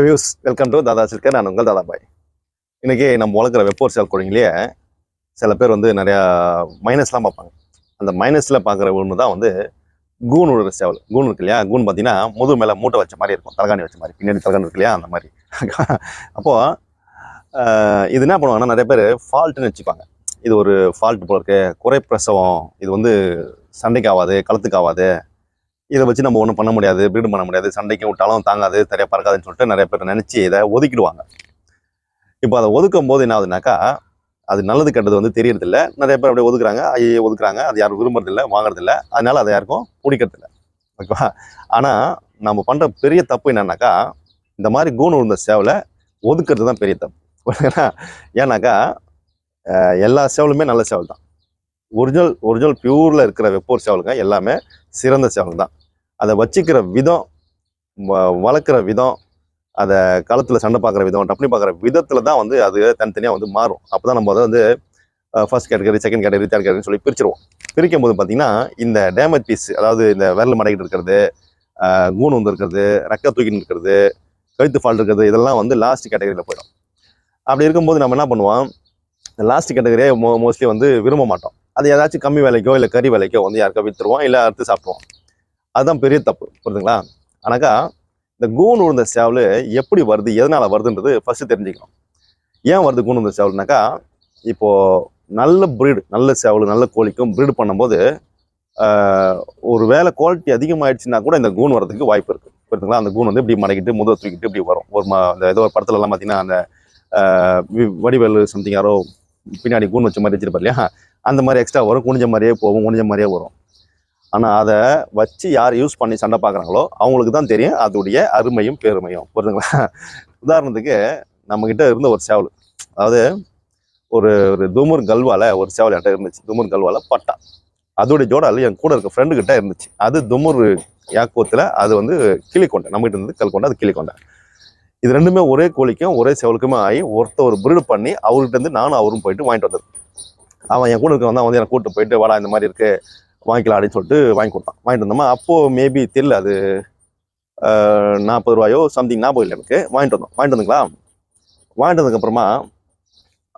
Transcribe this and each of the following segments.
Views welcome to Dada Silkar நான் உங்கள் தாதாபாய் இன்றைக்கி நம்ம வளர்க்குற வெப்போர் சேல் கோழிங்களே சில பேர் வந்து நிறையா மைனஸ்லாம் பார்ப்பாங்க. அந்த மைனஸில் பார்க்குற ஒன்று தான் வந்து கூன் விடுற சேவல். கூன் இருக்கு இல்லையா? கூன் பார்த்தீங்கன்னா முது மேலே மூட்டை வச்ச மாதிரி இருக்கும். தலகாணி வச்ச மாதிரி. பின்னாடி தலகாணி இருக்கு இல்லையா? அந்த மாதிரி. அப்போது இது என்ன பண்ணுவாங்கன்னா நிறைய பேர் ஃபால்ட்டுன்னு வச்சுப்பாங்க. இது ஒரு ஃபால்ட் போல இருக்கு. குறை பிரசவம். இது வந்து சண்டைக்கு ஆகாது களத்துக்கு ஆகாது இதை வச்சு நம்ம ஒன்றும் பண்ண முடியாது ப்ரீடு பண்ண முடியாது சண்டைக்கு விட்டாலும் தாங்காது சரியாக பறக்காதுன்னு சொல்லிட்டு நிறைய பேர் நினச்சி இதை ஒதுக்கிடுவாங்க. இப்போ அதை ஒதுக்கும் போது என்ன ஆகுதுனாக்கா அது நல்லது கெட்டது வந்து தெரியறதில்ல. நிறைய பேர் அப்படியே ஒதுக்குறாங்க ஐயே ஒதுக்குறாங்க அது யாரும் விரும்புறதில்ல வாங்குறதில்ல. அதனால அதை யாருக்கும் பிடிக்கிறதில்ல. ஓகேவா? ஆனால் நம்ம பண்ணுற பெரிய தப்பு என்னன்னாக்கா இந்த மாதிரி கூணு உழுந்த சேவலை ஒதுக்குறது தான் பெரிய தப்பு. புரியுதுங்களா? ஏன்னாக்கா எல்லா சேவலுமே நல்ல சேவல் தான். ஒரிஜினல் ஒரிஜினல் பியூரில் இருக்கிற வெப்போர் சேவலுங்க எல்லாமே சிறந்த சேவல் தான். அதை வச்சிக்கிற விதம் வ- வளர்க்குற விதம் அதை களத்தில் சண்டை பார்க்குற விதம் டப்னி பார்க்குற விதத்தில் தான் வந்து அது தனித்தனியாக வந்து மாறும். அப்போ தான் நம்ம அதை வந்து first category second category third category சொல்லி பிரிச்சிருவோம். பிரிக்கும் போது பார்த்தீங்கன்னா இந்த டேமேஜ் பீஸ் அதாவது இந்த விரல் மடக்கிட்டு இருக்கிறது கூணு வந்து இருக்கிறது ரக்க தூக்கிட்டு இருக்கிறது கழுத்து ஃபால்ட் இருக்கிறது இதெல்லாம் வந்து லாஸ்ட் கேட்டகரியில் போயிடும். அப்படி இருக்கும்போது நம்ம என்ன பண்ணுவோம்? லாஸ்ட் கேட்டகரியை மோ மோஸ்ட்லி வந்து விரும்ப மாட்டோம். அது ஏதாச்சும் கம்மி விலைக்கோ இல்லை கறி விலைக்கோ வந்து யாருக்கா விற்றுருவோம் இல்லை அறுத்து சாப்பிடுவோம். அதுதான் பெரிய தப்பு புரியுதுங்களா ஆனாக்கா இந்த கூன் உழுந்த சேவல் எப்படி வருது எதனால் வருதுன்றது ஃபஸ்ட்டு தெரிஞ்சுக்கணும். ஏன் வருது கூன் உழுந்த சேவல்னாக்கா இப்போது நல்ல ப்ரீடு நல்ல சேவல் நல்ல கோழிக்கும் ப்ரீடு பண்ணும்போது ஒரு வேலை குவாலிட்டி அதிகமாகிடுச்சுன்னா கூட இந்த கூன் வரதுக்கு வாய்ப்பு இருக்குது புரியுதுங்களா அந்த கூன் வந்து இப்படி மடக்கிட்டு முதல் தூக்கிட்டு இப்படி வரும். ஒரு ம அந்த ஏதோ ஒரு படத்துலலாம் பார்த்தீங்கன்னா அந்த வடிவேல் வடிவேலு சம்திங் யாரோ பின்னாடி கூன் வச்ச மாதிரி வச்சிருப்பார் இல்லையா? அந்த மாதிரி எக்ஸ்ட்ரா வரும். குனிஞ்ச மாதிரியே போகும் குனிஞ்ச மாதிரியே வரும். ஆனால் அதை வச்சு யார் யூஸ் பண்ணி சண்டை பார்க்குறாங்களோ அவங்களுக்கு தான் தெரியும். அதோடைய அருமையும் பெருமையும். புரிஞ்சுங்களா? உதாரணத்துக்கு நம்மக்கிட்ட இருந்த ஒரு சேவல். அதாவது ஒரு ஒரு துமுர் கல்வால ஒரு சேவல் என்கிட்ட இருந்துச்சு? தூமூர் கல்வால பட்டா. அதோடைய ஜோடால் என் கூட இருக்க ஃப்ரெண்டு கிட்ட இருந்துச்சு. அது துமுர் யாக்கோத்தில் அது வந்து கிளிக்கொண்டை. நம்மகிட்ட இருந்து கல்கொண்டை அது கிளிக்கொண்டை. இது ரெண்டுமே ஒரே கோழிக்கும் ஒரே செவலுக்குமே ஆகி ஒருத்தர் ஒரு பிரீடு பண்ணி அவர்கிட்ட இருந்து நானும் அவரும் போயிட்டு வாங்கிட்டு வந்தது. அவன் என் கூட இருக்கவன் அவன் வந்து எனக்கு கூப்பிட்டு போயிட்டு வாடா இந்த மாதிரி இருக்குது வாங்கிக்கலாம் அப்படின்னு சொல்லிட்டு வாங்கி கொடுத்தான். வாங்கிட்டு வந்தோமா அப்போது மேபி தெரியல அது நாற்பது ரூபாயோ சம்திங் ஞாபகம் இல்லை எனக்கு. வாங்கிட்டு வந்தோம். வாங்கிட்டு வந்துங்களா? வாங்கிட்டு வந்ததுக்கப்புறமா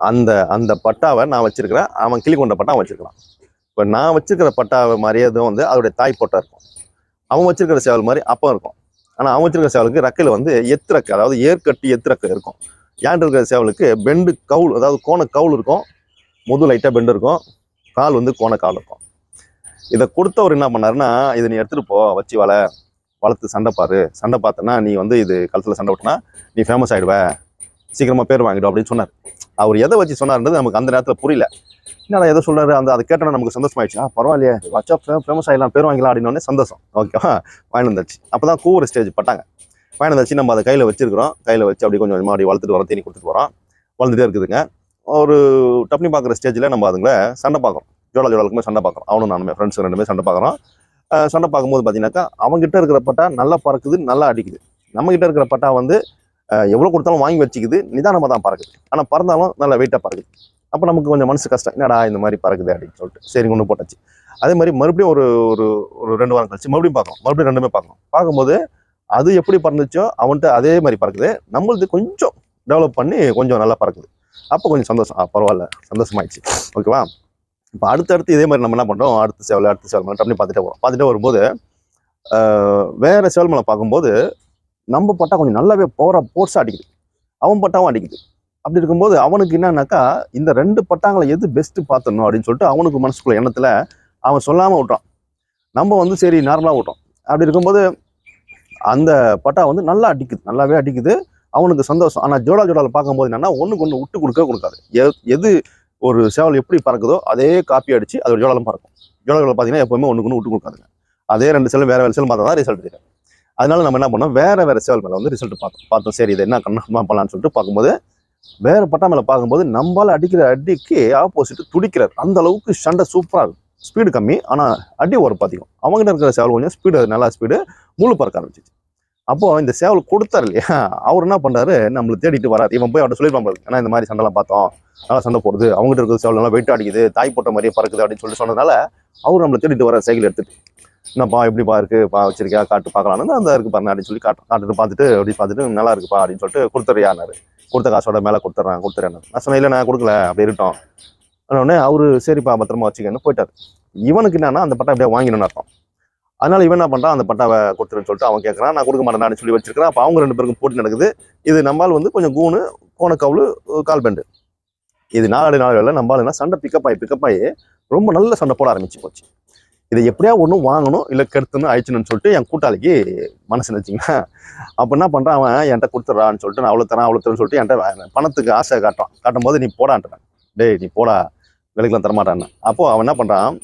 அந்த அந்த பட்டாவை நான் வச்சுருக்கிறேன் அவன் கிளி கொண்ட பட்டா வச்சுருக்கலாம் இப்போ நான் வச்சுருக்கிற பட்டாவை மாதிரியே அதுவும் வந்து அதோடைய தாய் பட்டா இருக்கும். அவன் வச்சுருக்கிற சேவல் மாதிரி அப்போ இருக்கும். ஆனால் அவன் வச்சிருக்கிற சேவலுக்கு ரக்கையில் வந்து எத்திரக்கு அதாவது ஏற்கட்டி எத்திரக்கு இருக்கும். ஏன் இருக்கிற சேவலுக்கு பெண்டு கவுல் அதாவது கோண கவுல் இருக்கும். முது லைட்டாக பெண்டு இருக்கும். கால் வந்து கோண கால் இருக்கும். இதை கொடுத்தவர் என்ன பண்ணாருன்னா இதை நீ எடுத்துகிட்டு போ வச்சு வள வளர்த்து சண்டை பாரு. சண்டை பார்த்தனா நீ வந்து இது கழுத்தில் சண்டை விட்டனா நீ ஃபேமஸ் ஆகிடுவ சீக்கிரமாக பேர் வாங்கிடும் அப்படின்னு சொன்னார். அவர் எதை வச்சு சொன்னார்ன்றது நமக்கு அந்த நேரத்தில் புரியல. என்னடா எதை சொல்கிறாரு அந்த அதை கேட்டோன்னா நமக்கு சந்தோஷமாயிடுச்சு. ஆ பரவாயில்லையே. வச்சா ஃபேமஸ் ஆகிடலாம் பேர் வாங்கிக்கலாம் அப்படின்னு சந்தோஷம். ஓகேவா? வாங்கிட்டு வந்துச்சு. அப்போ தான் கூவுற ஸ்டேஜ் பட்டாங்க. வாங்கிட்டு வந்துச்சு. நம்ம அதை கையில் வச்சிருக்கிறோம். கையில் வச்சு அப்படி கொஞ்சம் கொஞ்சமாக அப்படி வளர்த்துட்டு வரோம் தீனி கொடுத்துட்டு வரோம். வளர்ந்துட்டே இருக்குதுங்க. ஒரு டப்னி பார்க்குற ஸ்டேஜில் நம்ம அதுங்களை சண்டை பார்க்குறோம் ஜோடா ஜோடாலுக்குமே சண்டை பார்க்குறோம். அவனும் நானுமே ஃப்ரெண்ட்ஸ் ரெண்டுமே சண்டை பார்க்குறோம். சண்டை பார்க்கும்போது பார்த்தீங்கன்னாக்கா அவங்ககிட்ட இருக்கிற பட்டா நல்லா பறக்குது நல்லா அடிக்குது. நம்மகிட்ட இருக்கிற பட்டா வந்து எவ்வளோ கொடுத்தாலும் வாங்கி வச்சுக்குது நிதானமாக தான் பறக்குது. ஆனால் பறந்தாலும் நல்லா வெயிட்டாக பறக்குது. அப்போ நமக்கு கொஞ்சம் மனசு கஷ்டம் என்னடா இந்த மாதிரி பறக்குது? அப்படின்னு சொல்லிட்டு சரி ஒன்று போட்டாச்சு. அதே மாதிரி மறுபடியும் ஒரு ஒரு ஒரு ரெண்டு வாரம் கழிச்சு மறுபடியும் பார்க்கணும் மறுபடியும் ரெண்டுமே பார்க்கணும் பார்க்கும்போது அது எப்படி பறந்துச்சோ அவன்கிட்ட அதே மாதிரி பறக்குது. நம்மளது கொஞ்சம் டெவலப் பண்ணி கொஞ்சம் நல்லா பறக்குது. அப்போ கொஞ்சம் சந்தோஷம். பரவாயில்ல. சந்தோஷமாயிடுச்சு. ஓகேவா? இப்போ அடுத்தடுத்து இதே மாதிரி நம்ம என்ன பண்ணுறோம் அடுத்த சேவல் அடுத்த சேவல் மலை டப்னி பார்த்துட்டே வரோம் பார்த்துட்டே வரும்போது வேறு சேவல் மலை பார்க்கும்போது நம்ம பட்டா கொஞ்சம் நல்லாவே போகிற போர்ஸாக அடிக்குது. அவன் பட்டாவும் அடிக்குது. அப்படி இருக்கும்போது அவனுக்கு என்னன்னாக்கா இந்த ரெண்டு பட்டாங்களை எது பெஸ்ட்டு பார்த்தணும் அப்படின்னு சொல்லிட்டு அவனுக்கு மனசுக்குள்ள எண்ணத்தில் அவன் சொல்லாமல் விட்டான் நம்ம வந்து சரி நார்மலாக விட்டோம் அப்படி இருக்கும்போது அந்த பட்டா வந்து நல்லா அடிக்குது. நல்லாவே அடிக்குது. அவனுக்கு சந்தோஷம். ஆனால் ஜோடா ஜோடாவில் பார்க்கும்போது என்னன்னா ஒன்றுக்கு ஒன்று விட்டு கொடுக்க கொடுக்காது. எ- எது ஒரு சேவல் எப்படி பறக்குதோ அதே காப்பி அடிச்சு அதோட ஜோலம் பறக்கும். ஜோடா பார்த்தீங்கன்னா எப்பவுமே ஒன்று ஒன்று விட்டு கொடுக்காதுங்க. அதே ரெண்டு சேவல் வேறு வேறு சேவல் பார்த்தா தான் ரிசல்ட் தெரியும் அதனால நம்ம என்ன பண்ணோம்? வேறு வேறு சேவல் மேலே வந்து ரிசல்ட் பார்த்தோம். பார்த்தோம் சரி இது என்ன கண்ணா பண்ணலாம்னு சொல்லிட்டு பார்க்கும்போது வேறு பட்டா மேலே பார்க்கும்போது நம்மளால் அடிக்கிற அடிக்கு ஆப்போசிட் துடிக்கிறார். அந்த அளவுக்கு சண்டை சூப்பராக இருக்கும். ஸ்பீடு கம்மி ஆனால் அடி ஒரு அதிகம் அவங்ககிட்ட இருக்கிற சேவல் கொஞ்சம் ஸ்பீடு நல்லா ஸ்பீடு முழு பறக்க ஆரம்பிச்சிச்சு. அப்போ இந்த சேவல் கொடுத்தாரு இல்லையா? அவர் என்ன பண்றாரு? நம்மளை தேடிட்டு வராது இவன் போய் அவர்கிட்ட சொல்லிருப்பான் பாரு. ஏன்னா இந்த மாதிரி சண்டைலாம் பார்த்தோம். நல்லா சண்டை போடுது. அவங்ககிட்ட இருக்கிற சேவல் நல்லா வெயிட் அடிக்குது. தாய் போட்ட மாதிரியே பறக்குது அப்படின்னு சொல்லி சொன்னதுனால அவர் நம்மளை தேடிட்டு வர சைக்கிள் எடுத்துட்டு. என்னப்பா எப்படிப்பா இருக்கு? பா வச்சிருக்கியா? காட்டு பார்க்கலான்னு அந்த இருக்கு பாருங்க அப்படின்னு சொல்லி காட்டு காட்டுட்டு பார்த்துட்டு அப்படி பார்த்துட்டு நல்லா இருக்குப்பா அப்படின்னு சொல்லிட்டு கொடுத்துறியானாரு கொடுத்த காசோட மேலே கொடுத்துட்றேன் கொடுத்துறேன் நான் சொன்னேன் இல்லை நான் கொடுக்கல. அப்படி இருக்கட்டும் உடனே அவரு சரிப்பா பத்திரமா வச்சுக்கன்னு போயிட்டாரு. இவனுக்கு என்னன்னா அந்த பட்டம் அப்படியே வாங்கினு அர்த்தம். அதனால இவன் என்ன பண்ணுறான் அந்த பட்டாவை கொடுத்துருன்னு சொல்லிட்டு அவன் கேட்கறான் நான் கொடுக்க மாட்டேன் சொல்லி வச்சிருக்கிறான். அப்போ அவங்க ரெண்டு பேருக்கும் போட்டி நடக்குது. இது நம்மால் வந்து கொஞ்சம் கூணு கோணக்கவுளு கால்பெண்டு இது நாலு நாலு வேலை நம்மால் என்ன சண்டை பிக்கப் ஆகி பிக்கப் ஆகி ரொம்ப நல்ல சண்டை போட ஆரம்பிச்சு போச்சு. இதை எப்படியா ஒன்றும் வாங்கணும் இல்லை கெடுத்துன்னு ஆயிடுச்சுன்னு சொல்லிட்டு என் கூட்டாளிக்கு மனசு நினச்சிங்கன்னா அப்போ என்ன பண்ணுறான் அவன் என்கிட்ட கொடுத்துட்றான்னு சொல்லிட்டு நான் அவ்வளோ தரேன் அவ்வளோ தரேன்னு சொல்லிட்டு என்கிட்ட பணத்துக்கு ஆசை காட்டுறான். காட்டும் போது நீ போடான்றான். டேய் நீ போடா. விலைக்கெல்லாம் தரமாட்டான்னு. அப்போ அவன் என்ன பண்ணுறான்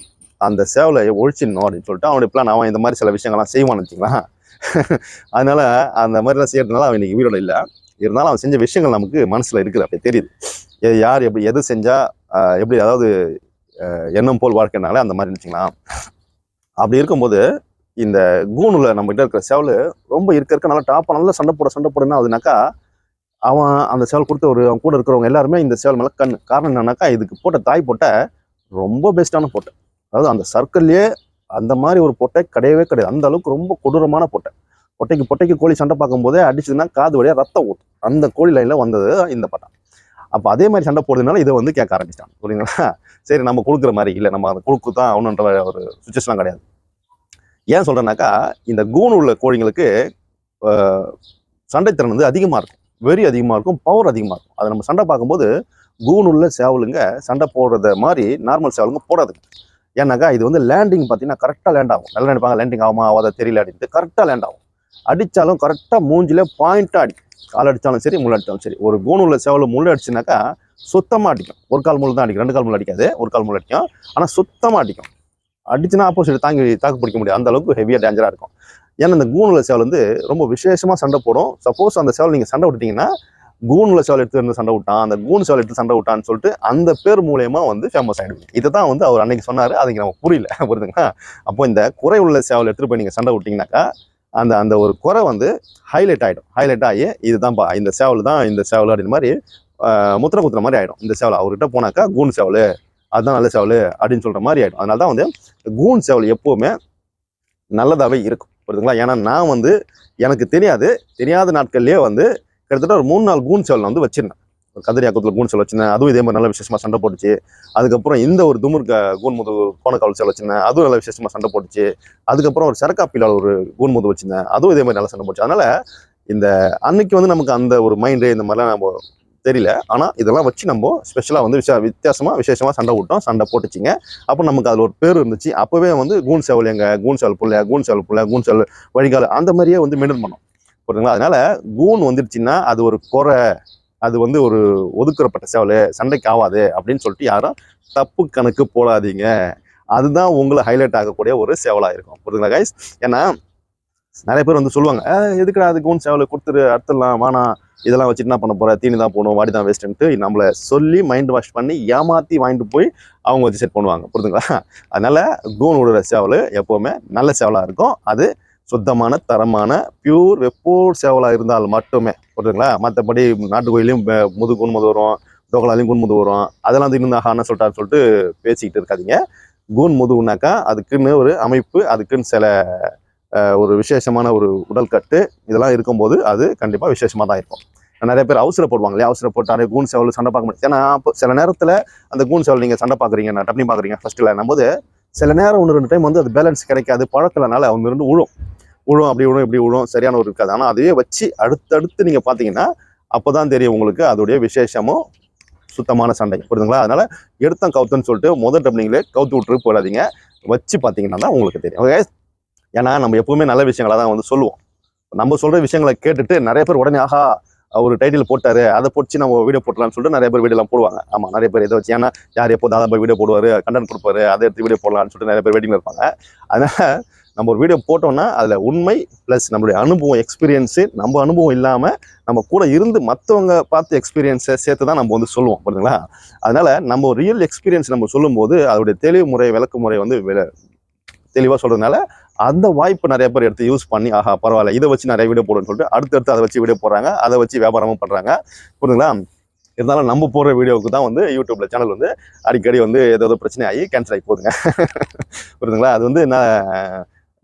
அந்த சேவலை ஒழிச்சிடணும் அப்படின்னு சொல்லிட்டு அவனுடைய பிளான் அவன் இந்த மாதிரி சில விஷயங்கள்லாம் செய்வான்னு வச்சுக்கலாம் அதனால அந்த மாதிரிலாம் செய்யறதுனால அவன் இன்னைக்கு உயிரோட இல்லை. இருந்தாலும் அவன் செஞ்ச விஷயங்கள் நமக்கு மனசில் இருக்குது அப்படி தெரியுது. எது யார் எப்படி எது செஞ்சால் எப்படி அதாவது எண்ணம் போல் வாழ்க்கைனால அந்த மாதிரி வச்சுக்கலாம் அப்படி இருக்கும்போது இந்த கூனில் நம்மகிட்ட இருக்கிற சேவல் ரொம்ப இருக்க இருக்க நல்லா டாப்பாக நல்லா சண்டை போட சண்டை போடுனா அதுனாக்கா அவன் அந்த சேவல் கொடுத்த ஒரு அவன் கூட இருக்கிறவங்க எல்லாருமே இந்த சேவல் மேலே கண் காரணம் என்னன்னாக்கா இதுக்கு போட்ட தாய் போட்ட ரொம்ப பெஸ்ட்டான போட்டை. அதாவது அந்த சர்க்கிள்லேயே அந்த மாதிரி ஒரு பொட்டை கிடையவே கிடையாது. அந்த அளவுக்கு ரொம்ப கொடூரமான பொட்டை. பொட்டைக்கு பொட்டைக்கு கோழி சண்டை பார்க்கும்போதே அடிச்சதுன்னா காது வழியாக ரத்தம் ஊற்றும் அந்த கோழி லைனில் வந்தது இந்த பட்டா அப்போ அதே மாதிரி சண்டை போடுறதுனால இதை வந்து கேட்க ஆரம்பிச்சிட்டான் புரியுங்களா சரி நம்ம கொடுக்குற மாதிரி இல்லை. நம்ம அதை கொடுக்கு தான் ஆகணுன்ற ஒரு சுச்சுவேஷன்லாம் கிடையாது. ஏன் சொல்கிறேன்னாக்கா இந்த கூணு உள்ள கோழிங்களுக்கு சண்டைத்திறன் வந்து அதிகமாக இருக்கும். வெறி அதிகமாக இருக்கும் பவர் அதிகமாக இருக்கும். அதை நம்ம சண்டை பார்க்கும்போது கூண் உள்ள சேவலுங்க சண்டை போடுறத மாதிரி நார்மல் சேவலுங்க போடாதுங்க. ஏன்னாக்கா இது வந்து லேண்டிங் பார்த்தீங்கன்னா கரெக்டாக லேண்ட் ஆகும். நல்லா நினைப்பாங்க லேண்டிங் ஆகுமா ஆகாத தெரியல அப்படின்ட்டு கரெக்டாக லேண்ட் ஆகும். அடித்தாலும் கரெக்டாக மூஞ்சில் பாயிண்ட்டாக அடிக்கும். கால் அடித்தாலும் சரி முள் அடித்தாலும் சரி. ஒரு கூண் உள்ள சேவல் முள் அடிச்சுனாக்கா சுத்தமாக அடிக்கும். ஒரு கால் முள் தான் அடிக்கும். ரெண்டு கால் முள் அடிக்காது. ஒரு கால் முள் அடிக்கும். ஆனால் சுத்தமாக அடிக்கும். அடிச்சுனா ஆப்போசிட் தாங்கி தாக்கு பிடிக்க முடியாது. அந்த அளவுக்கு ஹெவியாக டேஞ்சராக இருக்கும். ஏன்னா இந்த கூணுல சேவல் வந்து ரொம்ப விசேஷமாக சண்டை போடும். சப்போஸ் அந்த சேவல் நீங்கள் சண்டை விட்டிங்கன்னா கூணுல சேவல் எடுத்து வந்து சண்டை விட்டான். அந்த கூன் சேவல் எடுத்து சண்டை விட்டான்னு சொல்லிட்டு அந்த பேர் மூலயமா வந்து ஃபேமஸ் ஆகிடுவீங்க இதை தான் வந்து அவர் அன்னைக்கு சொன்னார். அதுக்கு நமக்கு புரியல. புரியுதுங்களா அப்போ இந்த குறை உள்ள சேவல் எடுத்துகிட்டு போய் நீங்கள் சண்டை விட்டிங்கனாக்கா அந்த அந்த ஒரு குறை வந்து ஹைலைட் ஆகிடும் ஹைலைட் ஆகி இதுதான்ப்பா இந்த சேவல் தான் இந்த சேவல் அப்படின்னு மாதிரி முத்திர குத்துற மாதிரி ஆகிடும் இந்த சேவல் அவர்கிட்ட போனாக்கா கூன் சேவல் அதுதான் நல்ல சேவல் அப்படின்னு சொல்கிற மாதிரி ஆகிடும் அதனால தான் வந்து கூன் சேவல் எப்போவுமே நல்லதாகவே இருக்கும். புரியுதுங்களா ஏன்னா நான் வந்து எனக்கு தெரியாது. தெரியாத நாட்கள்லேயே வந்து கிட்டத்தட்ட ஒரு மூணு நாள் கூன் சேவல் வந்து வச்சிருந்தேன். ஒரு கதிரியாக்கத்தில் கூன் சேவல் வச்சிருந்தேன். அதுவும் இதே மாதிரி நல்ல விசேஷமாக சண்டை போட்டுச்சு. அதுக்கப்புறம் இந்த ஒரு துமுர் கூன் முது கோணக்காவல் சேவல் வச்சிருந்தேன். அதுவும் நல்ல விசேஷமாக சண்டை போட்டுச்சு. அதுக்கப்புறம் ஒரு சரக்காப்பிலால் ஒரு கூன் முது வச்சிருந்தேன். அதுவும் இதே மாதிரி நல்லா சண்டை போட்டுச்சு. அதனால் இந்த அன்னைக்கு வந்து நமக்கு அந்த ஒரு மைண்டு இந்த மாதிரிலாம் நம்ம தெரியல. ஆனால் இதெல்லாம் வச்சு நம்ம ஸ்பெஷலாக வந்து விஷ வித்தியாசமாக விசேஷமாக சண்டை விட்டோம் சண்டை போட்டுச்சிங்க. அப்போ நமக்கு அதில் ஒரு பேர் இருந்துச்சு. அப்போவே வந்து கூன் சேவல் எங்கள் கூன் சேவல் புள்ள கூன் சேவல் புள்ள கூன் சேவல் வழிகால? அந்த மாதிரியே வந்து மெயின்டைன் பண்ணோம். புரியுதுங்களா? அதனால கூன் வந்துடுச்சுன்னா அது ஒரு குறை அது வந்து ஒரு ஒதுக்குறப்பட்ட சேவல் சண்டைக்கு ஆகாது அப்படின்னு சொல்லிட்டு யாரும் தப்பு கணக்கு போடாதீங்க. அதுதான் உங்களை ஹைலைட் ஆகக்கூடிய ஒரு சேவலாக இருக்கும். புரியுதுங்களா கைஸ் ஏன்னா நிறைய பேர் வந்து சொல்லுவாங்க எதுக்குடா அது கூன் சேவலை? கொடுத்துரு அடுத்துடலாம் வானா இதெல்லாம் வச்சுட்டு என்ன பண்ண போகிற தீனி தான் போகணும் வாடி தான் வேஸ்ட்டுன்ட்டு நம்மளை சொல்லி மைண்ட் வாஷ் பண்ணி ஏமாற்றி வாங்கிட்டு போய் அவங்க வச்சு செட் பண்ணுவாங்க. புரியுதுங்களா? அதனால கூன் விடுற சேவல் எப்போவுமே நல்ல சேவலாக இருக்கும். அது சுத்தமான தரமான பியூர் வெப்போர் சேவலாக இருந்தால் மட்டுமே. புரியுதுங்களா மற்றபடி நாட்டுக்கோயிலையும் முது குன்முது வரும் தோகலாலையும் குன்முது வரும். அதெல்லாம் வந்து இன்னும் ஆகான்னு சொல்லிட்டான்னு சொல்லிட்டு பேசிக்கிட்டு இருக்காதீங்க. கூன் முதுகுனாக்கா அதுக்குன்னு ஒரு அமைப்பு அதுக்குன்னு சில ஒரு விசேஷமான ஒரு உடல் கட்டு இதெல்லாம் இருக்கும்போது அது கண்டிப்பாக விசேஷமாக தான் இருக்கும். நிறைய பேர் அவசரப்படுவாங்க இல்லையா? அவசர அவசரப்பட்டாரு கூன் சேவல் சண்டை பார்க்க முடியாது. ஏன்னா சில நேரத்தில் அந்த கூன் சேவல் நீங்கள் சண்டை பார்க்குறீங்க நான் டப்னி பார்க்குறீங்க ஃபஸ்ட்டில் போது சில நேரம் ஒன்று ரெண்டு டைம் வந்து அது பேலன்ஸ் கிடைக்காது பழக்கலனால அவங்க இருந்து உழும். விழும் அப்படி விழும் இப்படி விழும் சரியான ஒரு இருக்காது ஆனால் அதையே வச்சு அடுத்தடுத்து நீங்கள் பார்த்தீங்கன்னா அப்போ தான் தெரியும் உங்களுக்கு அதோடைய விசேஷமும் சுத்தமான சண்டை புரியுதுங்களா? அதனால் எடுத்தம் கவுத்துன்னு சொல்லிட்டு முதல் டப்னிங்லேயே கவுத்து விட்டுருக்கு போயிடாதீங்க. வச்சு பார்த்தீங்கன்னா தான் உங்களுக்கு தெரியும். ஓகே ஏன்னா நம்ம எப்பவுமே நல்ல விஷயங்களை தான் வந்து சொல்லுவோம். நம்ம சொல்கிற விஷயங்களை கேட்டுட்டு நிறைய பேர் உடனே ஆஹா அவர் டைட்டில் போட்டார். அதை போட்டு நம்ம வீடியோ போட்டலாம்னு சொல்லிட்டு நிறைய பேர் வீடியோலாம் போடுவாங்க. ஆமாம் நிறைய பேர் இதை வச்சு ஏன்னா யார் எப்போ தாதா வீடியோ போடுவார் கண்டென்ட் கொடுப்பாரு அதை எடுத்து வீடியோ போடலாம்னு சொல்லிட்டு நிறைய பேர் வெயிட்டிங்கில் இருப்பாங்க. அதனால் நம்ம ஒரு வீடியோ போட்டோம்னா அதில் உண்மை ப்ளஸ் நம்மளுடைய அனுபவம் எக்ஸ்பீரியன்ஸு நம்ம அனுபவம் இல்லாமல் நம்ம கூட இருந்து மற்றவங்க பார்த்து எக்ஸ்பீரியன்ஸை சேர்த்து தான் நம்ம வந்து சொல்லுவோம் புரியுதுங்களா அதனால் நம்ம ரியல் எக்ஸ்பீரியன்ஸ் நம்ம சொல்லும்போது அதோடைய தெளிவு முறை விளக்கு முறை வந்து தெளிவாக சொல்கிறதுனால அந்த வாய்ப்பு நிறைய பேர் எடுத்து யூஸ் பண்ணி ஆஹா பரவாயில்ல இதை வச்சு நிறைய வீடியோ போடுன்னு சொல்லிட்டு அடுத்தடுத்து அதை வச்சு வீடியோ போடுறாங்க அதை வச்சு வியாபாரமும் பண்ணுறாங்க புரியுதுங்களா இருந்தாலும் நம்ம போடுற வீடியோவுக்கு தான் வந்து யூடியூப்ல சேனல் வந்து அடிக்கடி வந்து ஏதோ பிரச்சனை ஆகி கேன்சல் ஆகி போகுதுங்க. புரியுதுங்களா அது வந்து நான்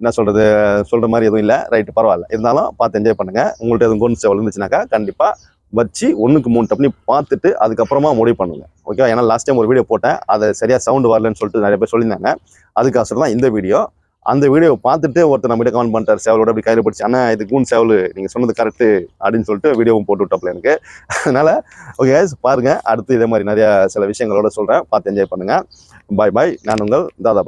என்ன சொல்கிறது சொல்கிற மாதிரி எதுவும் இல்லை. ரைட்டு பரவாயில்ல. இருந்தாலும் பார்த்து என்ஜாய் பண்ணுங்கள் உங்கள்கிட்ட எதுவும் கோன் சேவல் இருந்துச்சுனாக்கா கண்டிப்பாக வச்சு ஒன்றுக்கு மூணு டப்னி பார்த்துட்டு அதுக்கப்புறமா முடிவு பண்ணுங்கள் ஓகே ஏன்னா லாஸ்ட் டைம் ஒரு வீடியோ போட்டேன். அதை சரியாக சவுண்டு வரலன்னு சொல்லிட்டு நிறைய பேர் சொல்லியிருந்தாங்க. அதுக்காக தான் இந்த வீடியோ அந்த வீடியோவை பார்த்துட்டு ஒருத்தர் நம்மகிட்ட கமெண்ட் பண்ணிட்டார். சேவலோட அப்படி கையில் பிடிச்சி ஆனால் இது கூன் சேவல் நீங்கள் சொன்னது கரெக்டு அப்படின்னு சொல்லிட்டு வீடியோவும் போட்டு விட்டப்பல எனக்கு. அதனால் ஓகே பாருங்கள் அடுத்து இதே மாதிரி நிறையா சில விஷயங்களோட சொல்கிறேன் பார்த்து என்ஜாய் பண்ணுங்கள் பாய் பாய் நான் உங்கள் தாதா.